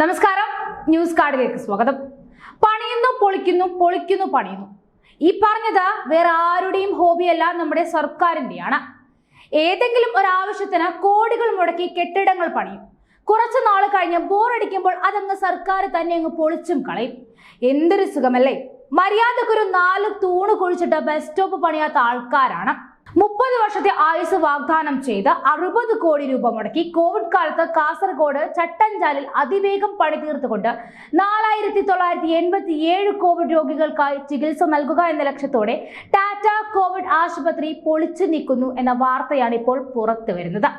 നമസ്കാരം. ന്യൂസ് കാർഡിലേക്ക് സ്വാഗതം. പണിയുന്നു പൊളിക്കുന്നു പൊളിക്കുന്നു പണിയുന്നു. ഈ പറഞ്ഞത് വേറെ ആരുടെയും ഹോബിയല്ല നമ്മുടെ സർക്കാരിന്റെയാണ്. ഏതെങ്കിലും ഒരാവശ്യത്തിന് കോടികൾ മുടക്കി കെട്ടിടങ്ങൾ പണിയും. കുറച്ച് നാൾ കഴിഞ്ഞ് ബോറടിക്കുമ്പോൾ അതങ്ങ് സർക്കാർ തന്നെ അങ്ങ് പൊളിച്ചും കളയും. എന്തൊരു സുഖമല്ലേ? മര്യാദക്കൊരു നാല് തൂണ് കുഴിച്ചിട്ട് ബസ് സ്റ്റോപ്പ് പണിയാത്ത ആൾക്കാരാണ്. മുപ്പത് വർഷത്തെ ആയുസ് വാഗ്ദാനം ചെയ്ത് അറുപത് കോടി രൂപ മുടക്കി കോവിഡ് കാലത്ത് കാസർഗോഡ് ചട്ടഞ്ചാലിൽ അതിവേഗം പണി തീർത്തുകൊണ്ട് നാലായിരത്തി തൊള്ളായിരത്തി എൺപത്തി ഏഴ് കോവിഡ് രോഗികൾക്കായി ചികിത്സ നൽകുക എന്ന ലക്ഷ്യത്തോടെ ടാറ്റ കോവിഡ് ആശുപത്രി പൊളിച്ചു നീക്കുന്നു എന്ന വാർത്തയാണ് ഇപ്പോൾ പുറത്തു വരുന്നത്.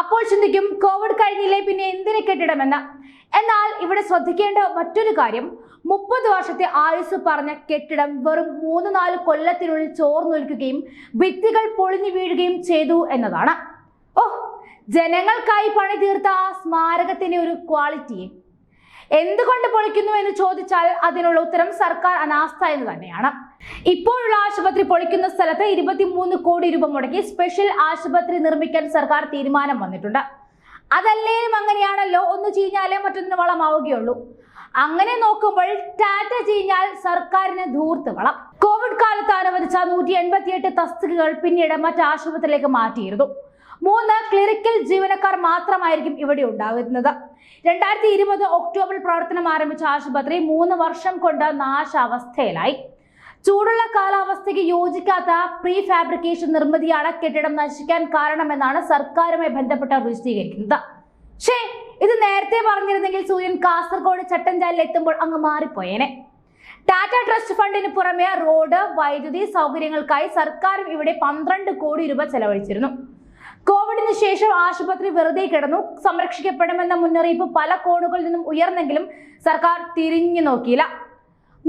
അപ്പോൾ ചിന്തിക്കും കോവിഡ് കഴിഞ്ഞില്ലേ പിന്നെ എന്തിനെ കെട്ടിടമെന്ന്? എന്നാൽ ഇവിടെ ശ്രദ്ധിക്കേണ്ട മറ്റൊരു കാര്യം മുപ്പത് വർഷത്തെ ആയുസ് പറഞ്ഞ കെട്ടിടം വെറും മൂന്ന് നാല് കൊല്ലത്തിനുള്ളിൽ ചോർന്നൊലിക്കുകയും ഭിത്തികൾ പൊളിഞ്ഞു വീഴുകയും ചെയ്തു എന്നതാണ്. ഓ ജനങ്ങൾക്കായി പണി തീർത്ത ആ സ്മാരകത്തിന്റെ ഒരു ക്വാളിറ്റിയെ എന്തുകൊണ്ട് പൊളിക്കുന്നു എന്ന് ചോദിച്ചാൽ അതിനുള്ള ഉത്തരം സർക്കാർ അനാസ്ഥ എന്ന് തന്നെയാണ്. ഇപ്പോഴുള്ള ആശുപത്രി പൊളിക്കുന്ന സ്ഥലത്ത് ഇരുപത്തിമൂന്ന് കോടി രൂപ മുടക്കി സ്പെഷ്യൽ ആശുപത്രി നിർമ്മിക്കാൻ സർക്കാർ തീരുമാനം വന്നിട്ടുണ്ട്. അതല്ലേലും അങ്ങനെയാണല്ലോ ഒന്ന് ചീഞ്ഞാലേ മറ്റൊന്നിന് വളമാവുകയുള്ളൂ. അങ്ങനെ നോക്കുമ്പോൾ ടാറ്റ ചീഞ്ഞാൽ സർക്കാരിന് ധൂർത്ത് വളം. കോവിഡ് കാലത്ത് അനുവദിച്ച നൂറ്റി എൺപത്തിയെട്ട് തസ്തികകൾ പിന്നീട് മറ്റ് ആശുപത്രിയിലേക്ക് മാറ്റിയിരുന്നു. മൂന്ന് ക്ലിനിക്കൽ ജീവനക്കാർ മാത്രമായിരിക്കും ഇവിടെ ഉണ്ടാകുന്നത്. രണ്ടായിരത്തി ഇരുപത് ഒക്ടോബറിൽ പ്രവർത്തനം ആരംഭിച്ച ആശുപത്രി മൂന്ന് വർഷം കൊണ്ട് നാശാവസ്ഥയിലായി. ചൂടുള്ള കാലാവസ്ഥയ്ക്ക് യോജിക്കാത്ത പ്രീ ഫാബ്രിക്കേഷൻ നിർമ്മിതിയാണ് കെട്ടിടം നശിക്കാൻ കാരണമെന്നാണ് സർക്കാരുമായി ബന്ധപ്പെട്ട വിശദീകരിക്കുന്നത്. ഷേ ഇത് നേരത്തെ പറഞ്ഞിരുന്നെങ്കിൽ സൂര്യൻ കാസർഗോഡ് ചട്ടഞ്ചാലിൽ എത്തുമ്പോൾ അങ്ങ് മാറിപ്പോയേനെ. ടാറ്റ ട്രസ്റ്റ് ഫണ്ടിന് പുറമെ റോഡ് വൈദ്യുതി സൗകര്യങ്ങൾക്കായി സർക്കാരും ഇവിടെ പന്ത്രണ്ട് കോടി രൂപ ചെലവഴിച്ചിരുന്നു. കോവിഡിന് ശേഷം ആശുപത്രി വെറുതെ കിടന്നു. സംരക്ഷിക്കപ്പെടുമെന്ന മുന്നറിയിപ്പ് പല കോണുകളിൽ നിന്നും ഉയർന്നെങ്കിലും സർക്കാർ തിരിഞ്ഞു നോക്കിയില്ല.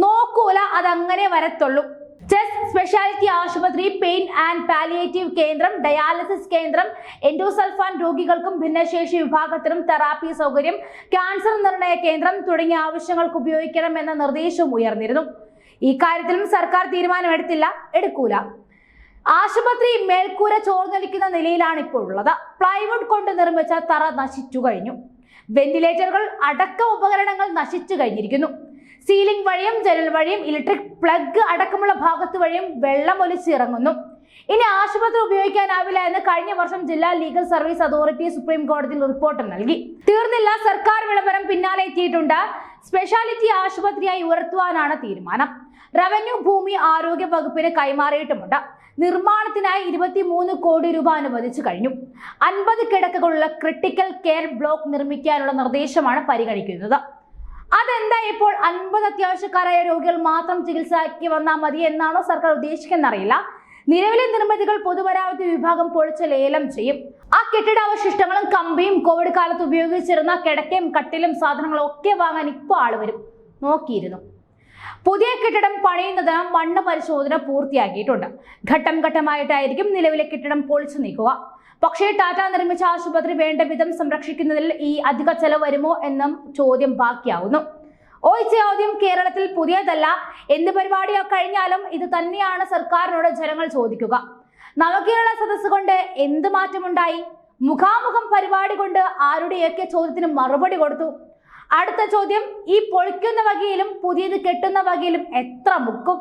നോക്കൂല അതങ്ങനെ വരത്തുള്ളൂ. ചെസ് സ്പെഷ്യാലിറ്റി ആശുപത്രി പെയിൻ ആൻഡ് പാലിയേറ്റീവ് കേന്ദ്രം ഡയാലിസിസ് കേന്ദ്രം എൻഡോസൾഫാൻ രോഗികൾക്കും ഭിന്നശേഷി വിഭാഗത്തിനും തെറാപ്പി സൗകര്യം ക്യാൻസർ നിർണയ കേന്ദ്രം തുടങ്ങിയ ആവശ്യങ്ങൾക്ക് ഉപയോഗിക്കണമെന്ന നിർദ്ദേശവും ഉയർന്നിരുന്നു. ഇക്കാര്യത്തിലും കാര്യത്തിലും സർക്കാർ തീരുമാനമെടുത്തില്ല എടുക്കൂല. ആശുപത്രി മേൽക്കൂര ചോർന്നൊലിക്കുന്ന നിലയിലാണ് ഇപ്പോൾ ഉള്ളത്. പ്ലൈവുഡ് കൊണ്ട് നിർമ്മിച്ച തറ നശിച്ചു കഴിഞ്ഞു. വെന്റിലേറ്ററുകൾ അടക്ക ഉപകരണങ്ങൾ നശിച്ചു കഴിഞ്ഞിരിക്കുന്നു. സീലിംഗ് വഴിയും ജനൽ വഴിയും ഇലക്ട്രിക് പ്ലഗ് അടക്കമുള്ള ഭാഗത്ത് വഴിയും വെള്ളം ഒലിച്ചിറങ്ങുന്നു. ഇനി ആശുപത്രി ഉപയോഗിക്കാനാവില്ല എന്ന് കഴിഞ്ഞ വർഷം ജില്ലാ ലീഗൽ സർവീസ് അതോറിറ്റി സുപ്രീം കോടതിയിൽ റിപ്പോർട്ട് നൽകി. തീർന്നില്ല സർക്കാർ വിളംബരം പിന്നാലെ എത്തിയിട്ടുണ്ട്. സ്പെഷ്യാലിറ്റി ആശുപത്രിയായി ഉയർത്തുവാനാണ് തീരുമാനം. റവന്യൂ ഭൂമി ആരോഗ്യ വകുപ്പിന് കൈമാറിയിട്ടുമുണ്ട്. നിർമ്മാണത്തിനായി ഇരുപത്തിമൂന്ന് കോടി രൂപ അനുവദിച്ചു കഴിഞ്ഞു. അൻപത് കിടക്കകളുള്ള ക്രിട്ടിക്കൽ കെയർ ബ്ലോക്ക് നിർമ്മിക്കാനുള്ള നിർദ്ദേശമാണ് പരിഗണിക്കുന്നത്. അതെന്താ ഇപ്പോൾ അൻപത് അത്യാവശ്യക്കാരായ രോഗികൾ മാത്രം ചികിത്സയ്ക്ക് വന്നാൽ മതി എന്നാണോ സർക്കാർ ഉദ്ദേശിക്കുന്നറിയില്ല. നിലവിലെ നിർമ്മിതികൾ പൊതുമരാമത്ത് വിഭാഗം പൊളിച്ച് ലേലം ചെയ്യും. ആ കെട്ടിടാവശിഷ്ടങ്ങളും കമ്പിയും കോവിഡ് കാലത്ത് ഉപയോഗിച്ചിരുന്ന കിടക്കയും കട്ടിലും സാധനങ്ങളും ഒക്കെ വാങ്ങാൻ ഇപ്പോൾ ആൾ വരും. നോക്കിയിരുന്നു. പുതിയ കെട്ടിടം പണിയുന്നത് മണ്ണ് പരിശോധന പൂർത്തിയാക്കിയിട്ടുണ്ട്. ഘട്ടം ഘട്ടമായിട്ടായിരിക്കും നിലവിലെ കെട്ടിടം പൊളിച്ചു നീക്കുക. പക്ഷേ ടാറ്റ നിർമ്മിച്ച ആശുപത്രി വേണ്ട വിധം സംരക്ഷിക്കുന്നതിൽ ഈ അധിക ചെലവ് വരുമോ എന്നും ചോദ്യം ബാക്കിയാവുന്നു. ഓ ചോദ്യം കേരളത്തിൽ പുതിയതല്ല എന്ത് പരിപാടിയോ കഴിഞ്ഞാലും ഇത് തന്നെയാണ് സർക്കാരിനോട് ജനങ്ങൾ ചോദിക്കുക. നവകേരള സദസ് കൊണ്ട് എന്ത് മാറ്റമുണ്ടായി? മുഖാമുഖം പരിപാടി കൊണ്ട് ആരുടെയൊക്കെ ചോദ്യത്തിന് മറുപടി കൊടുത്തു? അടുത്ത ചോദ്യം ഈ പൊളിക്കുന്ന വകയിലും പുതിയത് കെട്ടുന്ന വകയിലും എത്ര മുക്കും?